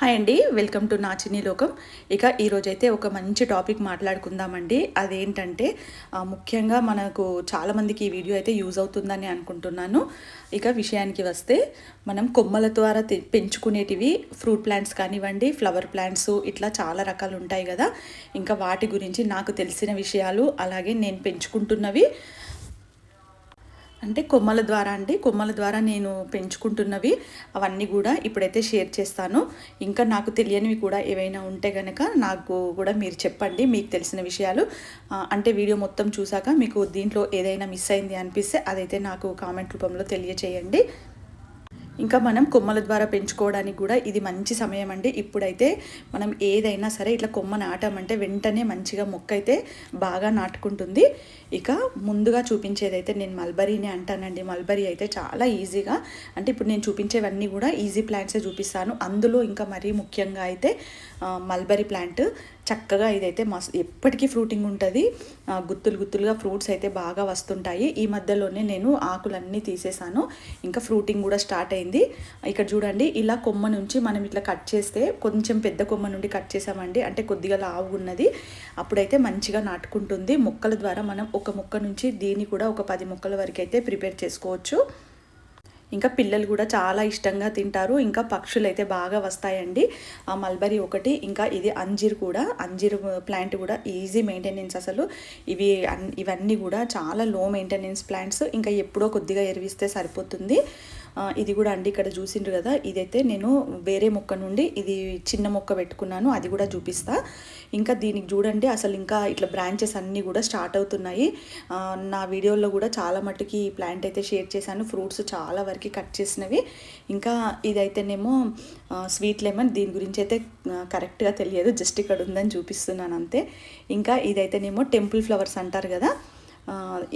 Hi అండి welcome to నా చిన్ని లోకం. ఇక ఈరోజైతే ఒక మంచి టాపిక్ మాట్లాడుకుందామండి. అదేంటంటే ముఖ్యంగా మనకు చాలామందికి ఈ వీడియో అయితే యూజ్ అవుతుందని అనుకుంటున్నాను. ఇక విషయానికి వస్తే మనం కొమ్మల ద్వారా పెంచుకునేటివి ఫ్రూట్ ప్లాంట్స్ కానివ్వండి ఫ్లవర్ ప్లాంట్స్ ఇట్లా చాలా రకాలు ఉంటాయి కదా. ఇంకా వాటి గురించి నాకు తెలిసిన విషయాలు అలాగే నేను పెంచుకుంటున్నవి అంటే కొమ్మల ద్వారా అండి. కొమ్మల ద్వారా నేను పెంచుకుంటున్నవి. అవన్నీ కూడా ఇప్పుడైతే షేర్ చేస్తాను. ఇంకా నాకు తెలియనివి కూడా ఏవైనా ఉంటే కనుక నాకు కూడా మీరు చెప్పండి. మీకు తెలిసిన విషయాలు. అంటే వీడియో మొత్తం చూసాక మీకు దీంట్లో ఏదైనా మిస్ అయింది అనిపిస్తే అదైతే నాకు కామెంట్ రూపంలో తెలియచేయండి. ఇంకా మనం కొమ్మల ద్వారా పెంచుకోవడానికి కూడా ఇది మంచి సమయం అండి ఇప్పుడైతే మనం ఏదైనా సరే ఇట్లా కొమ్మ నాటామంటే వెంటనే మంచిగా మొక్క అయితే బాగా నాటుకుంటుంది. ఇక ముందుగా చూపించేదైతే నేను మల్బరీని అంటానండి. మల్బరీ అయితే చాలా ఈజీగా అంటే ఇప్పుడు నేను చూపించేవన్నీ కూడా ఈజీ ప్లాంట్సే చూపిస్తాను. అందులో ఇంకా మరీ ముఖ్యంగా అయితే మల్బరీ ప్లాంట్ చక్కగా ఇదైతే మస్తు ఎప్పటికీ ఫ్రూటింగ్ ఉంటుంది. గుత్తులు గుత్తులుగా ఫ్రూట్స్ అయితే బాగా వస్తుంటాయి. ఈ మధ్యలోనే నేను ఆకులన్నీ తీసేసాను. ఇంకా ఫ్రూటింగ్ కూడా స్టార్ట్ అయింది. ఇక్కడ చూడండి ఇలా కొమ్మ నుంచి మనం ఇట్లా కట్ చేస్తే కొంచెం పెద్ద కొమ్మ నుండి కట్ చేసామండి. అంటే కొద్దిగా లావు ఉన్నది. అప్పుడైతే మంచిగా నాటుకుంటుంది. మొక్కల ద్వారా మనం ఒక మొక్క నుంచి దీన్ని కూడా ఒక పది మొక్కల వరకు అయితే ప్రిపేర్ చేసుకోవచ్చు. ఇంకా పిల్లలు కూడా చాలా ఇష్టంగా తింటారు. ఇంకా పక్షులు అయితే బాగా వస్తాయండి. ఆ మల్బరీ ఒకటి ఇంకా ఇది అంజీర్ కూడా. అంజీర్ ప్లాంట్ కూడా ఈజీ మెయింటెనెన్స్ అసలు. ఇవి అన్- ఇవన్నీ కూడా చాలా లో మెయింటెనెన్స్ ప్లాంట్స్. ఇంకా ఎప్పుడో కొద్దిగా ఎరివిస్తే సరిపోతుంది. ఇది కూడా అండి ఇక్కడ చూసిండ్రు కదా ఇదైతే నేను వేరే మొక్క నుండి ఇది చిన్న మొక్క పెట్టుకున్నాను అది కూడా చూపిస్తా. ఇంకా దీనికి చూడండి అసలు ఇంకా ఇట్లా బ్రాంచెస్ అన్నీ కూడా స్టార్ట్ అవుతున్నాయి. నా వీడియోలో కూడా చాలా మట్టుకి ఈ ప్లాంట్ అయితే షేర్ చేశాను ఫ్రూట్స్ చాలా వరకు కట్ చేసినవి. ఇంకా ఇదైతేనేమో స్వీట్ లెమన్ దీని గురించి అయితే కరెక్ట్గా తెలియదు జస్ట్ ఇక్కడ ఉందని చూపిస్తున్నాను అంతే. ఇంకా ఇదైతేనేమో టెంపుల్ ఫ్లవర్స్ అంటారు కదా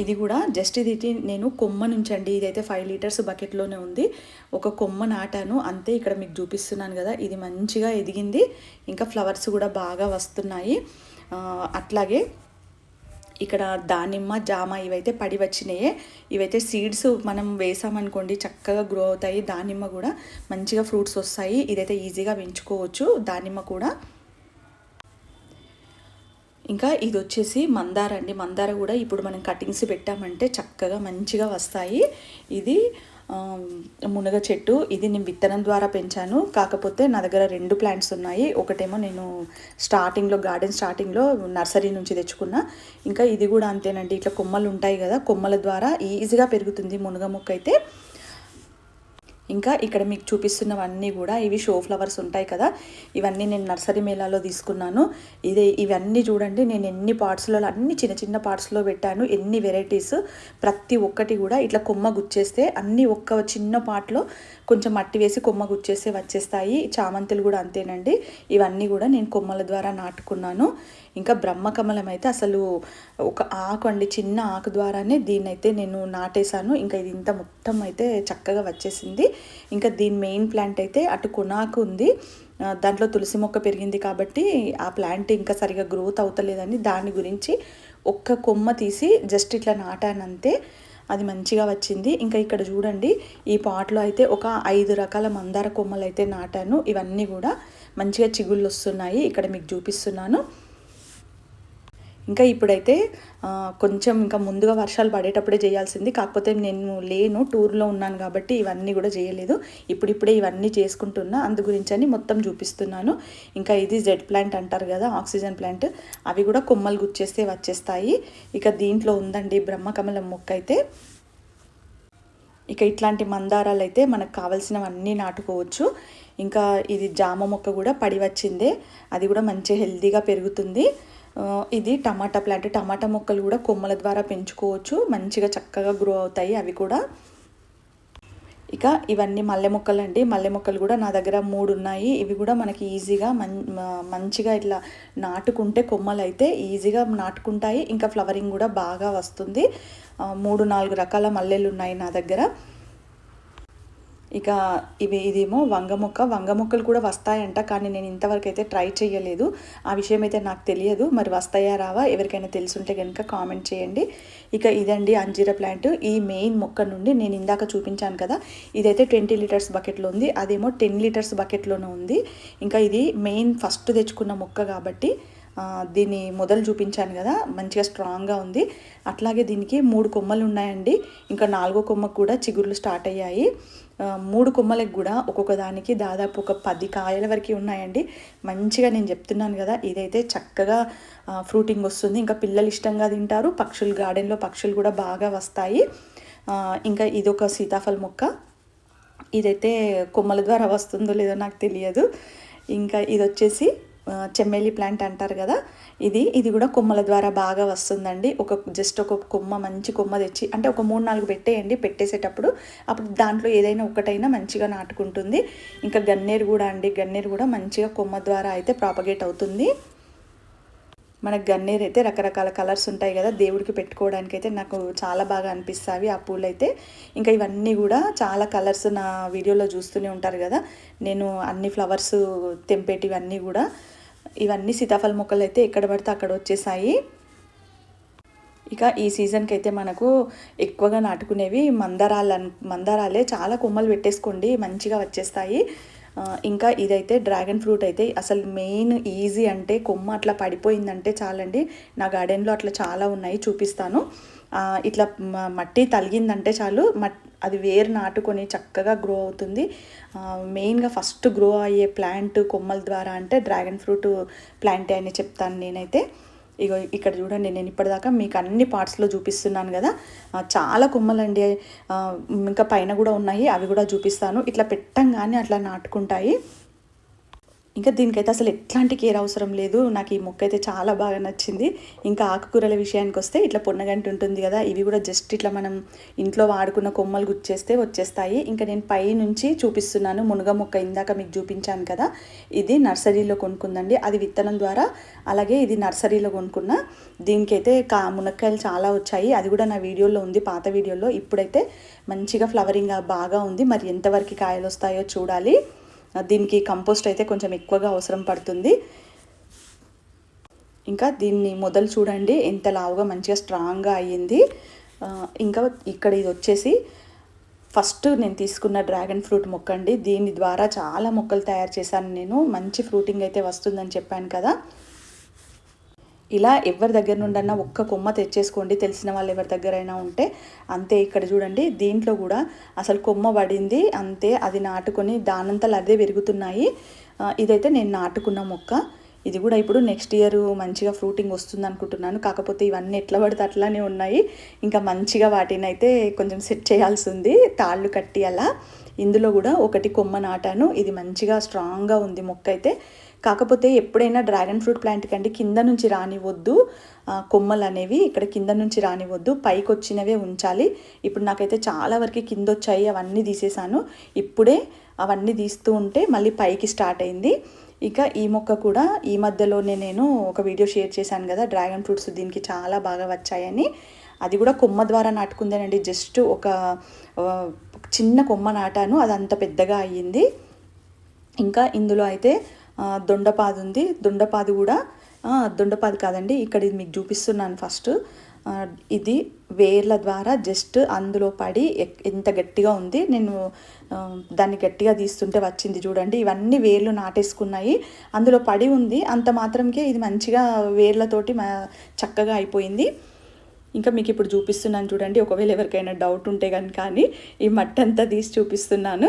ఇది కూడా జస్ట్ ఇది నేను కొమ్మ నుంచి అండి ఇదైతే ఫైవ్ లీటర్స్ బకెట్లోనే ఉంది. ఒక కొమ్మ నాటాను అంతే ఇక్కడ మీకు చూపిస్తున్నాను కదా ఇది మంచిగా ఎదిగింది. ఇంకా ఫ్లవర్స్ కూడా బాగా వస్తున్నాయి. అట్లాగే ఇక్కడ దానిమ్మ జామ ఇవైతే పడి వచ్చినాయే. ఇవైతే సీడ్స్ మనం వేసామనుకోండి చక్కగా గ్రో అవుతాయి. దానిమ్మ కూడా మంచిగా ఫ్రూట్స్ వస్తాయి. ఇదైతే ఈజీగా పెంచుకోవచ్చు. దానిమ్మ కూడా ఇంకా ఇది వచ్చేసి మందార అండి. మందార కూడా ఇప్పుడు మనం కటింగ్స్ పెట్టామంటే చక్కగా మంచిగా వస్తాయి. ఇది మునగ చెట్టు. ఇది నేను విత్తనం ద్వారా పెంచాను. కాకపోతే నా దగ్గర రెండు ప్లాంట్స్ ఉన్నాయి. ఒకటేమో నేను స్టార్టింగ్లో గార్డెన్ స్టార్టింగ్లో నర్సరీ నుంచి తెచ్చుకున్నా. ఇంకా ఇది కూడా అంతేనండి. ఇట్లా కొమ్మలు ఉంటాయి కదా కొమ్మల ద్వారా ఈజీగా పెరుగుతుంది మునగ మొక్క అయితే. ఇంకా ఇక్కడ మీకు చూపిస్తున్నవన్నీ కూడా ఇవి షో ఫ్లవర్స్ ఉంటాయి కదా. ఇవన్నీ నేను నర్సరీ మేళాలో తీసుకున్నాను. ఇదే ఇవన్నీ చూడండి నేను ఎన్ని పార్ట్స్లో అన్ని చిన్న చిన్న పార్ట్స్లో పెట్టాను. ఎన్ని వెరైటీస్ ప్రతి ఒక్కటి కూడా ఇట్లా కొమ్మ గుచ్చేస్తే అన్ని ఒక్క చిన్న పార్ట్లో కొంచెం మట్టి వేసి కొమ్మ గుచ్చేస్తే వచ్చేస్తాయి. చామంతులు కూడా అంతేనండి. ఇవన్నీ కూడా నేను కొమ్మల ద్వారా నాటుకున్నాను. ఇంకా బ్రహ్మకమలం అయితే అసలు ఒక ఆకు అండి చిన్న ఆకు ద్వారానే దీన్ని అయితే నేను నాటేశాను. ఇంకా ఇది ఇంత మొత్తం అయితే చక్కగా వచ్చేసింది. ఇంకా దీని మెయిన్ ప్లాంట్ అయితే అటు కొనాకు ఉంది. దాంట్లో తులసి మొక్క పెరిగింది కాబట్టి ఆ ప్లాంట్ ఇంకా సరిగా గ్రోత్ అవుతలేదని దాని గురించి ఒక్క కొమ్మ తీసి జస్ట్ ఇట్లా నాటానంతే అది మంచిగా వచ్చింది. ఇంకా ఇక్కడ చూడండి ఈ పాట్లో అయితే ఒక ఐదు రకాల మందార కొమ్మలు అయితే నాటాను. ఇవన్నీ కూడా మంచిగా చిగుళ్ళు వస్తున్నాయి. ఇక్కడ మీకు చూపిస్తున్నాను. ఇంకా ఇప్పుడైతే కొంచెం ఇంకా ముందుగా వర్షాలు పడేటప్పుడే చేయాల్సింది. కాకపోతే నేను లేను టూర్లో ఉన్నాను కాబట్టి ఇవన్నీ కూడా చేయలేదు. ఇప్పుడిప్పుడే ఇవన్నీ చేసుకుంటున్నా. అందు గురించి అని మొత్తం చూపిస్తున్నాను. ఇంకా ఇది జెడ్ ప్లాంట్ అంటారు కదా ఆక్సిజన్ ప్లాంట్. అవి కూడా కొమ్మలు గుచ్చేస్తే వచ్చేస్తాయి. ఇక దీంట్లో ఉందండి బ్రహ్మకమలం మొక్క అయితే. ఇక ఇట్లాంటి మందారాలు అయితే మనకు కావాల్సినవన్నీ నాటుకోవచ్చు. ఇంకా ఇది జామ మొక్క కూడా పడి వచ్చిందే. అది కూడా మంచి హెల్తీగా పెరుగుతుంది. ఇది టమాటా ప్లాంట్. టమాటా మొక్కలు కూడా కొమ్మల ద్వారా పెంచుకోవచ్చు. మంచిగా చక్కగా గ్రో అవుతాయి అవి కూడా. ఇక ఇవన్నీ మల్లె మొక్కలు అండి మల్లె మొక్కలు కూడా నా దగ్గర మూడు ఉన్నాయి. ఇవి కూడా మనకి ఈజీగా మం మంచిగా ఇట్లా నాటుకుంటే కొమ్మలు అయితే ఈజీగా నాటుకుంటాయి. ఇంకా ఫ్లవరింగ్ కూడా బాగా వస్తుంది. మూడు నాలుగు రకాల మల్లెలు ఉన్నాయి నా దగ్గర. ఇక ఇవి ఇదేమో వంగ మొక్క వంగ మొక్కలు కూడా వస్తాయంట. కానీ నేను ఇంతవరకు అయితే ట్రై చేయలేదు ఆ విషయం అయితే నాకు తెలియదు. మరి వస్తాయా రావా? ఎవరికైనా తెలుసుంటే కనుక కామెంట్ చేయండి. ఇక ఇదండి అంజీరా ప్లాంట్. ఈ మెయిన్ మొక్క నుండి నేను ఇందాక చూపించాను కదా ఇదైతే ట్వంటీ లీటర్స్ బకెట్లో ఉంది. అదేమో టెన్ లీటర్స్ బకెట్లోనే ఉంది. ఇంకా ఇది మెయిన్ ఫస్ట్ తెచ్చుకున్న మొక్క కాబట్టి దీన్ని మొదలు చూపించాను కదా మంచిగా స్ట్రాంగ్గా ఉంది. అట్లాగే దీనికి మూడు కొమ్మలు ఉన్నాయండి. ఇంకా నాలుగో కొమ్మకు కూడా చిగుర్లు స్టార్ట్ అయ్యాయి. మూడు కొమ్మలకు కూడా ఒక్కొక్క దానికి దాదాపు ఒక పది కాయల వరకు ఉన్నాయండి. మంచిగా నేను చెప్తున్నాను కదా ఇదైతే చక్కగా ఫ్రూటింగ్ వస్తుంది. ఇంకా పిల్లలు ఇష్టంగా తింటారు. పక్షులు గార్డెన్లో పక్షులు కూడా బాగా వస్తాయి. ఇంకా ఇదొక సీతాఫల మొక్క. ఇదైతే కొమ్మల ద్వారా వస్తుందో లేదో నాకు తెలియదు. ఇంకా ఇది వచ్చేసి చెమ్మేలి ప్లాంట్ అంటారు కదా ఇది ఇది కూడా కొమ్మల ద్వారా బాగా వస్తుందండి. ఒక జస్ట్ ఒక కొమ్మ మంచి కొమ్మ తెచ్చి అంటే ఒక మూడు నాలుగు పెట్టేయండి. పెట్టేసేటప్పుడు అప్పుడు దాంట్లో ఏదైనా ఒకటైనా మంచిగా నాటుకుంటుంది. ఇంకా గన్నేరు కూడా అండి గన్నేరు కూడా మంచిగా కొమ్మ ద్వారా అయితే ప్రాపగేట్ అవుతుంది. మనకు గన్నేరు అయితే రకరకాల కలర్స్ ఉంటాయి కదా దేవుడికి పెట్టుకోవడానికి అయితే నాకు చాలా బాగా అనిపిస్తాయి ఆ పూలు అయితే ఇంకా ఇవన్నీ కూడా చాలా కలర్స్ నా వీడియోలో చూస్తూనే ఉంటారు కదా నేను అన్ని ఫ్లవర్స్ తెంపేటివన్నీ కూడా. ఇవన్నీ సీతాఫల మొక్కలు అయితే ఎక్కడ పడితే అక్కడ వచ్చేసాయి. ఇక ఈ సీజన్కి అయితే మనకు ఎక్కువగా నాటుకునేవి మందారాలు మందరాలే మందారాలే. చాలా కొమ్మలు పెట్టేసుకోండి మంచిగా వచ్చేస్తాయి. ఇంకా ఇదైతే డ్రాగన్ ఫ్రూట్ అయితే అసలు మెయిన్ ఈజీ అంటే కొమ్మ అట్లా పడిపోయిందంటే చాలండి. నా గార్డెన్లో అట్లా చాలా ఉన్నాయి చూపిస్తాను. ఇట్లా మట్టి తలిగిందంటే చాలు. మట్ అది వేరు నాటుకొని చక్కగా గ్రో అవుతుంది. మెయిన్గా ఫస్ట్ గ్రో అయ్యే ప్లాంట్ కొమ్మల ద్వారా అంటే డ్రాగన్ ఫ్రూట్ ప్లాంటే అని చెప్తాను నేనైతే. ఇగో ఇక్కడ చూడండి నేను ఇప్పటిదాకా మీకు అన్ని పార్ట్స్లో చూపిస్తున్నాను కదా. చాలా కొమ్మలండి. ఇంకా పైన కూడా ఉన్నాయి అవి కూడా చూపిస్తాను. ఇట్లా పెట్టంగానే అట్లా నాటుకుంటాయి. ఇంకా దీనికైతే అసలు ఎట్లాంటి కేర్ అవసరం లేదు. నాకు ఈ మొక్క అయితే చాలా బాగా నచ్చింది. ఇంకా ఆకుకూరల విషయానికి వస్తే ఇట్లా పొన్నగంటి ఉంటుంది కదా ఇవి కూడా జస్ట్ ఇట్లా మనం ఇంట్లో వాడుకున్న కొమ్మలు గుచ్చేస్తే వచ్చేస్తాయి. ఇంకా నేను పై నుంచి చూపిస్తున్నాను. మునగ మొక్క ఇందాక మీకు చూపించాను కదా ఇది నర్సరీలో కొనుక్కుందండి. అది విత్తనం ద్వారా అలాగే ఇది నర్సరీలో కొనుక్కున్న. దీనికైతే కా మునక్కాయలు చాలా వచ్చాయి. అది కూడా నా వీడియోలో ఉంది పాత వీడియోలో. ఇప్పుడైతే మంచిగా ఫ్లవరింగ్ బాగా ఉంది. మరి ఎంతవరకు కాయలు వస్తాయో చూడాలి. దీనికి కంపోస్ట్ అయితే కొంచెం ఎక్కువగా అవసరం పడుతుంది. ఇంకా దీన్ని మొదలు చూడండి. ఎంత లావుగా మంచిగా స్ట్రాంగ్గా అయ్యింది. ఇంకా ఇక్కడ ఇది వచ్చేసి ఫస్ట్ నేను తీసుకున్న డ్రాగన్ ఫ్రూట్ మొక్క అండి దీని ద్వారా చాలా మొక్కలు తయారు చేశాను నేను. మంచి ఫ్రూటింగ్ అయితే వస్తుందని చెప్పాను కదా. ఇలా ఎవరి దగ్గర నుండన్నా ఒక్క కొమ్మ తెచ్చేసుకోండి తెలిసిన వాళ్ళు ఎవరి దగ్గరైనా ఉంటే అంతే ఇక్కడ చూడండి దీంట్లో కూడా అసలు కొమ్మ పడింది అంతే అది నాటుకొని దానంతలు అదే పెరుగుతున్నాయి. ఇదైతే నేను నాటుకున్న మొక్క. ఇది కూడా ఇప్పుడు నెక్స్ట్ ఇయర్ మంచిగా ఫ్రూటింగ్ వస్తుంది అనుకుంటున్నాను. కాకపోతే ఇవన్నీ ఎట్లా పడితే అట్లానే ఉన్నాయి. ఇంకా మంచిగా వాటిని అయితే కొంచెం సెట్ చేయాల్సి ఉంది తాళ్ళు కట్టి అలా. ఇందులో కూడా ఒకటి కొమ్మ నాటాను. ఇది మంచిగా స్ట్రాంగ్గా ఉంది మొక్క అయితే. కాకపోతే ఎప్పుడైనా డ్రాగన్ ఫ్రూట్ ప్లాంట్ కంటే కింద నుంచి రానివద్దు. కొమ్మలు అనేవి ఇక్కడ కింద నుంచి రానివద్దు. పైకి వచ్చినవే ఉంచాలి. ఇప్పుడు నాకైతే చాలా వరకు కింద వచ్చాయి అవన్నీ తీసేసాను. ఇప్పుడే అవన్నీ తీస్తూ ఉంటే మళ్ళీ పైకి స్టార్ట్ అయింది. ఇక ఈ మొక్క కూడా ఈ మధ్యలోనే నేను ఒక వీడియో షేర్ చేశాను కదా డ్రాగన్ ఫ్రూట్స్ దీనికి చాలా బాగా వచ్చాయని. అది కూడా కొమ్మ ద్వారా నాటుకుందేనండి. జస్ట్ ఒక చిన్న కొమ్మ నాటాను. అది అంత పెద్దగా అయ్యింది. ఇంకా ఇందులో అయితే దొండపాది ఉంది. దొండపాది కూడా దొండపాది కాదండి ఇక్కడ ఇది మీకు చూపిస్తున్నాను ఫస్ట్. ఇది వేర్ల ద్వారా జస్ట్ అందులో పడి ఎంత గట్టిగా ఉంది. నేను దాన్ని గట్టిగా తీస్తుంటే వచ్చింది చూడండి. ఇవన్నీ వేర్లు నాటేసుకున్నాయి. అందులో పడి ఉంది. అంత మాత్రంకే ఇది మంచిగా వేర్లతోటి చక్కగా అయిపోయింది. ఇంకా మీకు ఇప్పుడు చూపిస్తున్నాను చూడండి. ఒకవేళ ఎవరికైనా డౌట్ ఉంటే కనుక కానీ ఈ మట్టి అంతా తీసి చూపిస్తున్నాను.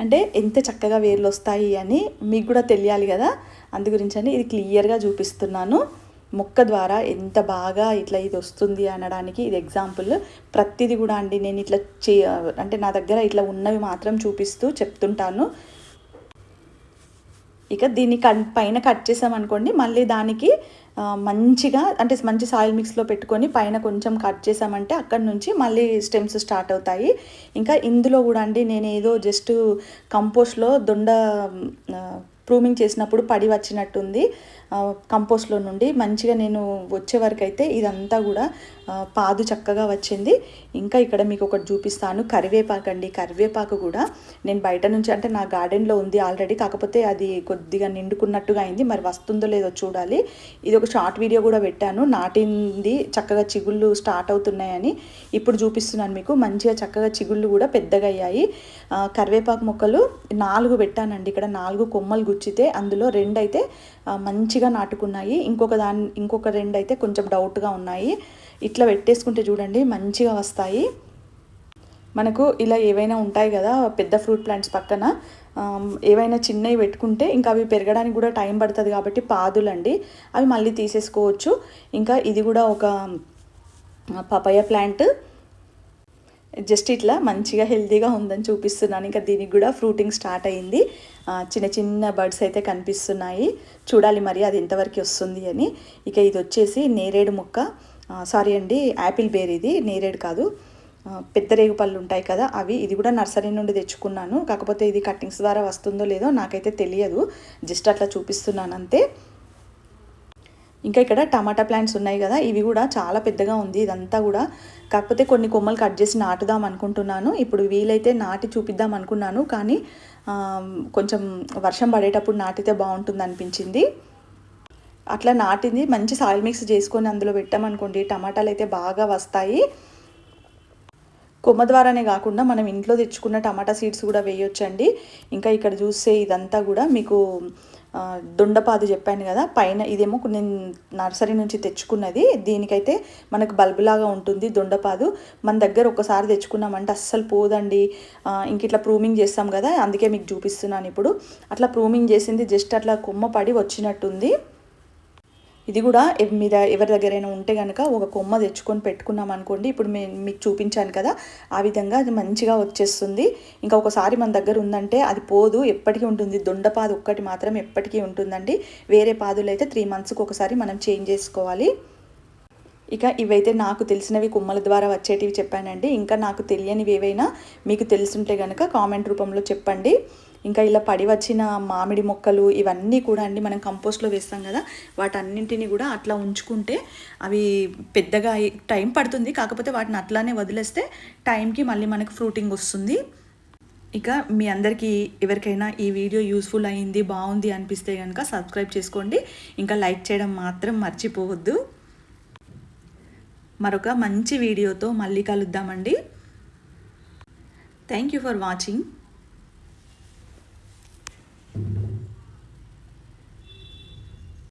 అంటే ఎంత చక్కగా వేర్లు వస్తాయి అని మీకు కూడా తెలియాలి కదా. అందు గురించి అని ఇది క్లియర్గా చూపిస్తున్నాను. మొక్క ద్వారా ఎంత బాగా ఇట్లా ఇది వస్తుంది అనడానికి ఇది ఎగ్జాంపుల్. ప్రతిదీ కూడా అండి నేను ఇట్లా చే అంటే నా దగ్గర ఇట్లా ఉన్నవి మాత్రం చూపిస్తూ చెప్తుంటాను. ఇక దీన్ని క పైన కట్ చేసామనుకోండి మళ్ళీ దానికి మంచిగా అంటే మంచి సాయిల్ మిక్స్లో పెట్టుకొని పైన కొంచెం కట్ చేసామంటే అక్కడ నుంచి మళ్ళీ స్టెమ్స్ స్టార్ట్ అవుతాయి. ఇంకా ఇందులో కూడా అండి నేను ఏదో జస్ట్ కంపోస్ట్లో దొండ ప్రూమింగ్ చేసినప్పుడు పడి వచ్చినట్టుంది కంపోస్ట్లో నుండి. మంచిగా నేను వచ్చే వరకు అయితే ఇదంతా కూడా పాదు చక్కగా వచ్చింది. ఇంకా ఇక్కడ మీకు ఒకటి చూపిస్తాను. కరివేపాకు అండి. కరివేపాకు కూడా నేను బయట నుంచి అంటే నా గార్డెన్లో ఉంది ఆల్రెడీ కాకపోతే అది కొద్దిగా నిండుకున్నట్టుగా అయింది. మరి వస్తుందో లేదో చూడాలి. ఇది ఒక షార్ట్ వీడియో కూడా పెట్టాను. నాటింది చక్కగా చిగుళ్ళు స్టార్ట్ అవుతున్నాయని ఇప్పుడు చూపిస్తున్నాను మీకు. మంచిగా చక్కగా చిగుళ్ళు కూడా పెద్దగా అయ్యాయి. కరివేపాకు మొక్కలు నాలుగు పెట్టానండి. ఇక్కడ నాలుగు కొమ్మలు గుచ్చితే అందులో రెండు అయితే మంచిగా నాటుకున్నాయి. ఇంకొక దాని ఇంకొక రెండు అయితే కొంచెం డౌట్గా ఉన్నాయి. ఇట్లా పెట్టేసుకుంటే చూడండి మంచిగా వస్తాయి. మనకు ఇలా ఏవైనా ఉంటాయి కదా పెద్ద ఫ్రూట్ ప్లాంట్స్ పక్కన ఏవైనా చిన్నవి పెట్టుకుంటే ఇంకా అవి పెరగడానికి కూడా టైం పడుతుంది కాబట్టి పాదులండి. అవి మళ్ళీ తీసేసుకోవచ్చు. ఇంకా ఇది కూడా ఒక పపాయ ప్లాంట్. జస్ట్ ఇట్లా మంచిగా హెల్తీగా ఉందని చూపిస్తున్నాను. ఇంకా దీనికి కూడా ఫ్రూటింగ్ స్టార్ట్ అయింది. చిన్న చిన్న బర్డ్స్ అయితే కనిపిస్తున్నాయి. చూడాలి మరి అది ఎంతవరకు వస్తుంది అని. ఇక ఇది వచ్చేసి నేరేడు ముక్క. సారీ అండి యాపిల్ బేర్ ఇది. నేరేడు కాదు. పెద్ద రేగు పళ్ళు ఉంటాయి కదా అవి. ఇది కూడా నర్సరీ నుండి తెచ్చుకున్నాను. కాకపోతే ఇది కట్టింగ్స్ ద్వారా వస్తుందో లేదో నాకైతే తెలియదు. జస్ట్ అట్లా చూపిస్తున్నాను అంతే. ఇంకా ఇక్కడ టమాటా ప్లాంట్స్ ఉన్నాయి కదా ఇవి కూడా చాలా పెద్దగా ఉంది. ఇదంతా కూడా కాకపోతే కొన్ని కొమ్మలు కట్ చేసి నాటుదాం అనుకుంటున్నాను. ఇప్పుడు వీలైతే నాటి చూపిద్దాం అనుకున్నాను కానీ కొంచెం వర్షం పడేటప్పుడు నాటితే బాగుంటుంది అనిపించింది. అట్లా నాటింది మంచి సాయిల్ మిక్స్ చేసుకొని అందులో పెట్టామనుకోండి టమాటాలు అయితే బాగా వస్తాయి. కొమ్మ ద్వారానే కాకుండా మనం ఇంట్లో తెచ్చుకున్న టమాటా సీడ్స్ కూడా వేయొచ్చండి. ఇంకా ఇక్కడ చూస్తే ఇదంతా కూడా మీకు దొండపాదు చెప్పాను కదా పైన ఇదేమో నేను నర్సరీ నుంచి తెచ్చుకున్నది. దీనికైతే మనకు బల్బులాగా ఉంటుంది దొండపాదు. మన దగ్గర ఒకసారి తెచ్చుకున్నామంటే అస్సలు పోదండి. ఇంక ఇట్లా ప్రూమింగ్ చేస్తాం కదా అందుకే మీకు చూపిస్తున్నాను ఇప్పుడు. అట్లా ప్రూమింగ్ చేసింది జస్ట్ అట్లా కొమ్మ పడి వచ్చినట్టుంది. ఇది కూడా మీ మీద ఎవరి దగ్గరైనా ఉంటే కనుక ఒక కొమ్మ తెచ్చుకొని పెట్టుకున్నాం అనుకోండి. ఇప్పుడు మేము మీకు చూపించాను కదా ఆ విధంగా అది మంచిగా వచ్చేస్తుంది. ఇంకా ఒకసారి మన దగ్గర ఉందంటే అది పోదు ఎప్పటికీ ఉంటుంది. దొండపాదు ఒక్కటి మాత్రం ఎప్పటికీ ఉంటుందండి. వేరే పాదులు అయితే త్రీ మంత్స్కి ఒకసారి మనం చేంజ్ చేసుకోవాలి. ఇక ఇవైతే నాకు తెలిసినవి కుమ్మల ద్వారా వచ్చేటివి చెప్పానండి. ఇంకా నాకు తెలియనివి ఏవైనా మీకు తెలుసుంటే కనుక కామెంట్ రూపంలో చెప్పండి. ఇంకా ఇలా పడి వచ్చిన మామిడి మొక్కలు ఇవన్నీ కూడా అండి మనం కంపోస్ట్లో వేస్తాం కదా వాటన్నింటినీ కూడా అట్లా ఉంచుకుంటే అవి పెద్దగా టైం పడుతుంది. కాకపోతే వాటిని అట్లానే వదిలేస్తే టైంకి మళ్ళీ మనకు ఫ్రూటింగ్ వస్తుంది. ఇక మీ అందరికీ ఎవరికైనా ఈ వీడియో యూస్ఫుల్ అయింది బాగుంది అనిపిస్తే కనుక సబ్స్క్రైబ్ చేసుకోండి. ఇంకా లైక్ చేయడం మాత్రం మర్చిపోవద్దు. మరొక మంచి వీడియోతో మళ్ళీ కలుద్దామండి. Thank you for watching